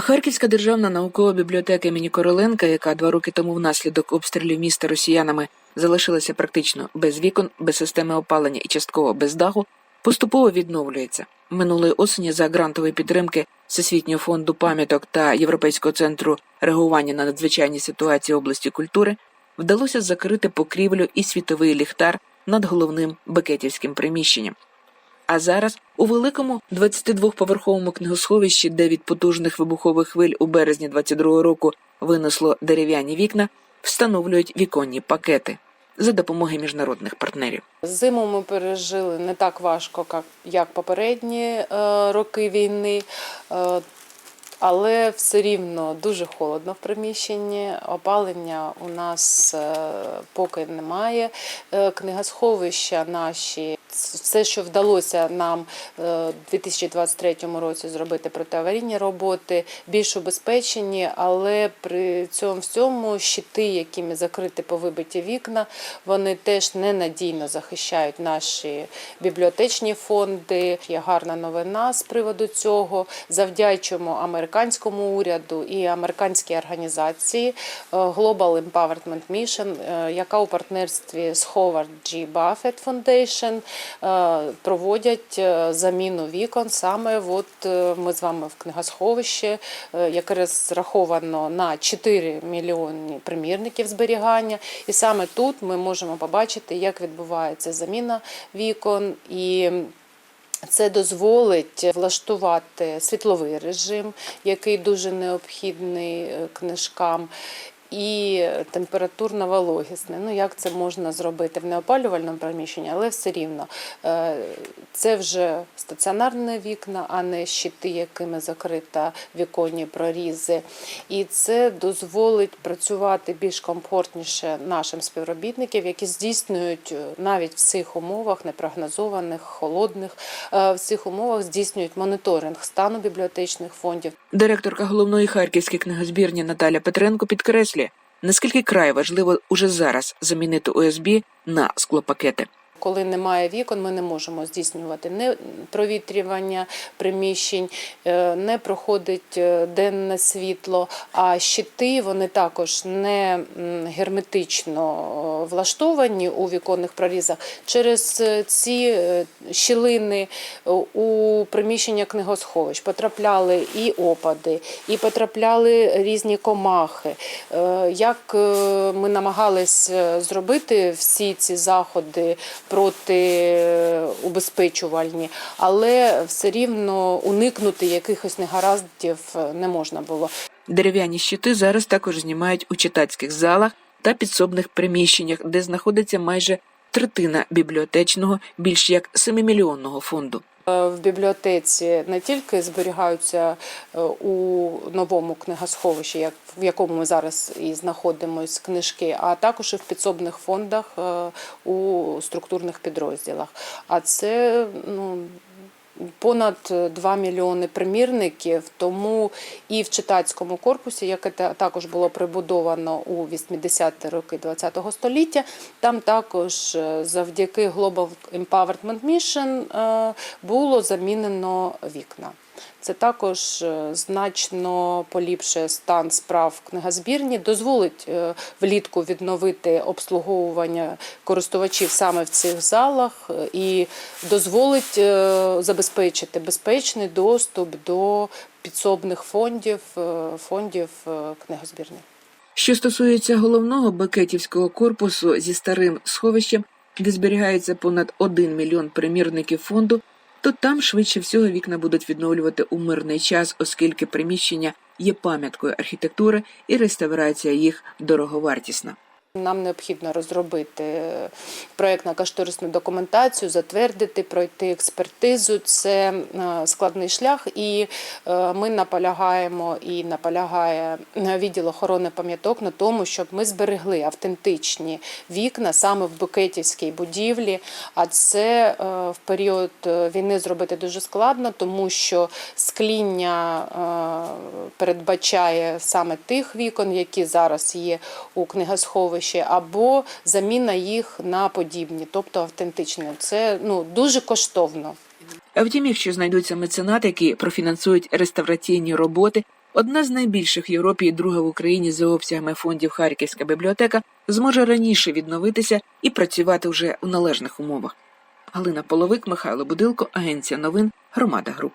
Харківська державна наукова бібліотека імені Короленка, яка два роки тому внаслідок обстрілів міста росіянами залишилася практично без вікон, без системи опалення і частково без даху, поступово відновлюється. Минулої осені за грантової підтримки Всесвітнього фонду пам'яток та Європейського центру реагування на надзвичайні ситуації області культури вдалося закрити покрівлю і світовий ліхтар над головним бекетівським приміщенням. А зараз у великому 22-поверховому книгосховищі, де від потужних вибухових хвиль у березні 22-го року винесло дерев'яні вікна, встановлюють віконні пакети за допомогою міжнародних партнерів. Зиму ми пережили не так важко, як- попередні е, роки війни, е, але все рівно дуже холодно в приміщенні. Опалення у нас е, поки немає. Е, Книгосховища наші, все, що вдалося нам е, у 2023 році зробити протиаварійні роботи, більш убезпечені, але при цьому всьому щити, якими закриті повибиті вікна, вони теж ненадійно захищають наші бібліотечні фонди. Є гарна новина з приводу цього. Завдячуємо американському уряду і американській організації е, Global Empowerment Mission, е, яка у партнерстві з Howard G. Buffett Foundation е, проводять заміну вікон. Саме от ми з вами в книгосховищі, яке розраховано на 4 мільйони примірників зберігання. І саме тут ми можемо побачити, як відбувається заміна вікон і. Це дозволить влаштувати світловий режим, який дуже необхідний е, книжкам. І температурно вологісне. Ну як це можна зробити в неопалювальному приміщенні, але все рівно е, це вже стаціонарні вікна, а не щити, якими закрита віконні прорізи. І це дозволить працювати більш комфортніше нашим співробітникам, які здійснюють е, навіть в цих умовах непрогнозованих, холодних, е, в цих умовах здійснюють моніторинг стану бібліотечних фондів. Директорка головної харківської книгозбірні Наталя Петренко підкреслює, наскільки край важливо уже зараз замінити ОСБ на склопакети. Коли немає вікон, ми не можемо здійснювати не провітрювання приміщень, е, не проходить е, денне світло. А щити вони також не герметично е, влаштовані у віконних прорізах. Через ці щілини у приміщення книгосховищ потрапляли і опади, і потрапляли різні комахи. Як ми намагались зробити всі ці заходи протиубезпечувальні, але все рівно уникнути якихось негараздів е, не можна було. Дерев'яні щити зараз також знімають у читацьких залах та підсобних приміщеннях, де знаходиться майже третина бібліотечного, більш як 7-мільйонного фонду. Е, В бібліотеці не тільки зберігаються е, у новому книгосховищі, в якому ми зараз і знаходимося книжки, а також і в підсобних фондах е, у структурних підрозділах. А це ну. Понад 2 мільйони примірників, тому і в читацькому корпусі, яке та- також було прибудовано у 80-ті роки ХХ століття, там також е, завдяки Global Empowerment Mission е, було замінено вікна. Це також е, значно поліпшує стан справ книгозбірні, дозволить е, влітку відновити обслуговування користувачів саме в цих залах е, і дозволить забезпечити безпечний доступ до підсобних фондів, фондів книгозбірні. Що стосується головного бекетівського корпусу зі старим сховищем, де зберігається понад 1 мільйон примірників фонду, то там швидше всього вікна будуть відновлювати у мирний час, оскільки приміщення є пам'яткою архітектури і реставрація їх дороговартісна. Нам необхідно розробити проєктно-кошторисну документацію, затвердити, пройти експертизу. Це е, складний шлях, і е, ми наполягаємо і наполягає відділ охорони пам'яток на тому, щоб ми зберегли автентичні вікна саме в Букетівській будівлі. А це е, в період війни зробити дуже складно, тому що скління передбачає саме тих вікон, які зараз є у книгосховищі, або заміна їх на подібні, тобто автентичні. Це ну дуже коштовно. Втім, якщо знайдуться меценати, які профінансують реставраційні роботи, Одна з найбільших в Європі і друга в Україні за обсягами фондів Харківська бібліотека зможе раніше відновитися і працювати вже в належних умовах. Галина Половик, Михайло Будилко, Агенція новин, Громада Груп.